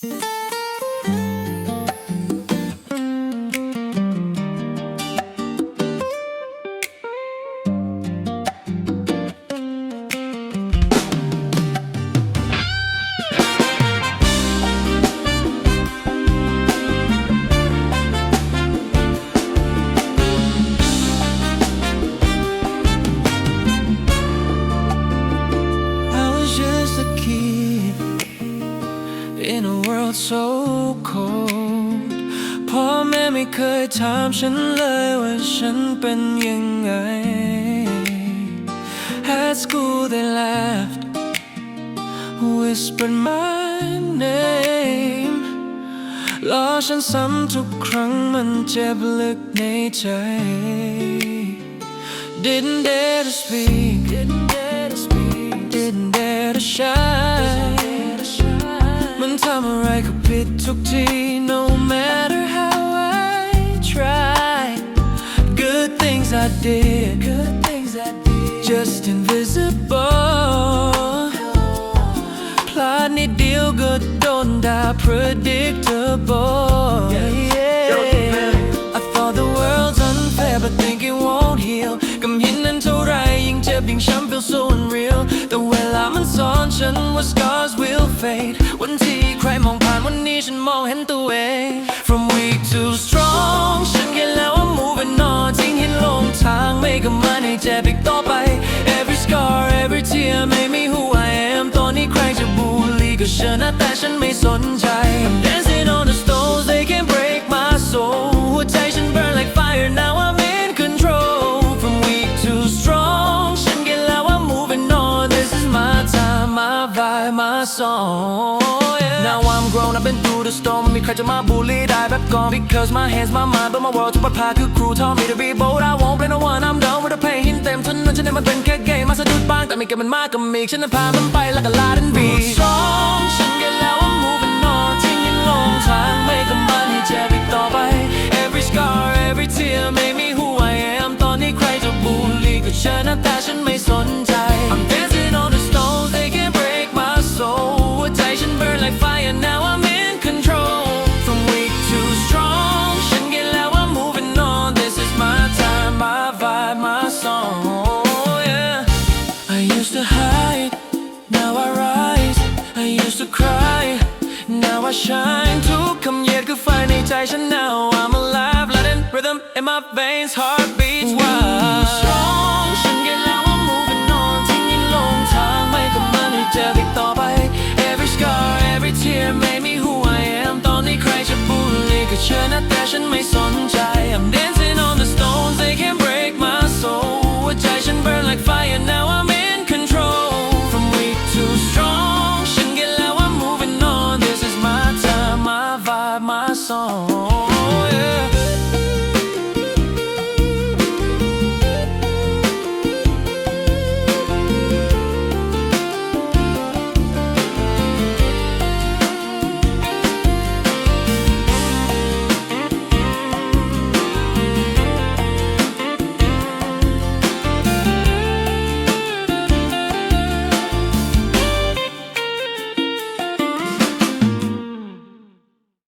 I in a world so cold พ่อแม่ไม่เคยถามฉันเลยว่าฉันเป็นยังไง At school they laughed whispered my name ล้อฉันซ้ำทุกครั้งมันเจ็บลึกในใจ Didn't dare to speak. Didn't dare to speak. Didn't dare to shine. มันทำอะไรก็ผิดทุกที No matter how I try. Good things I did. Good things I did. Just invisible. พลาดนิดเดียวก็โดนด่า predictable I thought the world's unfair but think it won't heal กำหินนั้นเท่าไรยิ่งเจ็บยิ่งช้ำ feel so unreal แต่เวลามันสอนฉันว่า scars will fade มองเห็นตัวเอง From weak to strong ฉันเห็นแล้วว่า moving on ทิ้งหินลงทางไม่ก็มันให้เจ็บอีกต่อไป Every scar every tear made me who I am ตอนนี้ใครจะบูลลี่ก็เชิญนะแต่ฉันไม่สนใจ I'm dancing on the stones they can break my soul หัวใจฉัน burn like fire now I'm in control From weak to strong ฉันเก็ตแล้วว่า moving on This is my time my vibe my song yeah. Now I'm Grown I've been through the storm มมีใครจะมาบูลลี่ได้แบบก่อน because my hands my mind but my world ทุกปัญหาคือครูทอมี to be bold I won't play no one I'm done with the pain หินเต็มฉันนั้นฉันเนี่มันเป็นแค่เกมมาสะดุดบ้างแต่มีเกมมันมากก็มีฉันนั้นพามันไปแล้วก็ลาดันบีสองฉันก็ลา ในใจฉัน now I'm alive letting rhythm in my veins heartbeats wild strong ฉันเก็ตแล้วว่า moving on ทิ้งหินลงทางไม่ก็มันให้เจ็บอีกต่อไป every scar every tear made me who I am ตอนนี้ใครจะบูลลี่ก็เชิญนะแต่ฉันไม่สน